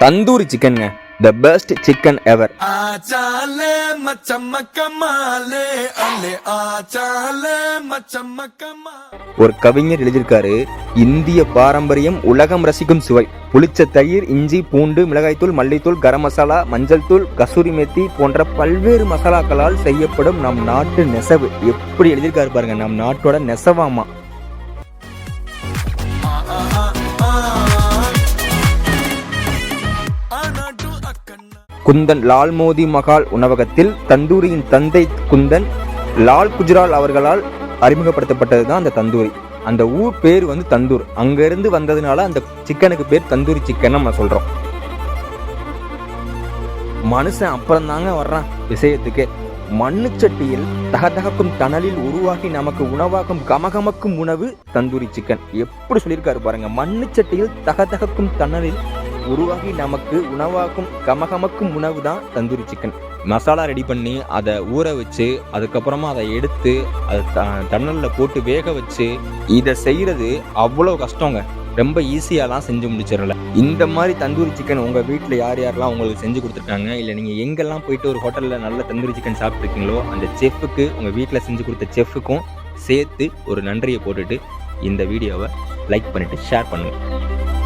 தந்தூரி சிக்கனுங்க. The best chicken ever ஒரு கவிஞர் எழுதியிருக்காரு இந்திய பாரம்பரியம் உலகம் ரசிக்கும் சுவை. புளிச்ச தயிர் இஞ்சி பூண்டு மிளகாய்த்தூள் மல்லித்தூள் கரம் மசாலா மஞ்சள் தூள் கசூரி மெத்தி போன்ற பல்வேறு மசாலாக்களால் செய்யப்படும் நம் நாட்டு நெசவு. எப்படி எழுதியிருக்காரு பாருங்க நம் நாட்டோட நெசவாமா குந்தன் லால்மோதி மகால் உணவகத்தில் தந்தூரியின் தந்தை குந்தன் லால் குஜ்ரால் அவர்களால் அறிமுகப்படுத்தப்பட்டது தான் அந்த தந்தூரி. அந்த ஊர் பேர் வந்து தந்தூர். அங்க இருந்து வந்ததுனால அந்த சிக்கனுக்கு பேர் தந்தூரி சிக்கன் நம்ம சொல்றோம். மனுஷன் அப்புறம் தாங்க வர்றான் விஷயத்துக்கு. மண்ணுச்சட்டியில் தகதகக்கும் தணலில் உருவாகி நமக்கு உணவாகும் கமகமக்கும் உணவு தந்தூரி சிக்கன். எப்படி சொல்லியிருக்காரு பாருங்க. மண்ணுச்சட்டியில் தகதகக்கும் தணலில் உருவாகி நமக்கு உணவாக்கும் கமகமக்கும் உணவு தான் தந்தூரி சிக்கன் மசாலா ரெடி பண்ணி அதை ஊற வச்சு அதுக்கப்புறமா அதை எடுத்து அதை த தண்ணலில் போட்டு வேக வச்சு இதை செய்கிறது அவ்வளோ கஷ்டங்க. ரொம்ப ஈஸியாலாம் செஞ்சு முடிச்சிடல இந்த மாதிரி தந்தூரி சிக்கன் உங்கள் வீட்டில் யார் யாரெல்லாம் உங்களுக்கு செஞ்சு கொடுத்துருக்காங்க இல்லை நீங்கள் எங்கெல்லாம் போயிட்டு ஒரு ஹோட்டலில் நல்ல தந்தூரி சிக்கன் சாப்பிட்ருக்கீங்களோ அந்த செஃப்புக்கு உங்கள் வீட்டில் செஞ்சு கொடுத்த செஃப்புக்கும் சேர்த்து ஒரு நன்றியை போட்டுட்டு இந்த வீடியோவை லைக் பண்ணிவிட்டு ஷேர் பண்ணுங்கள்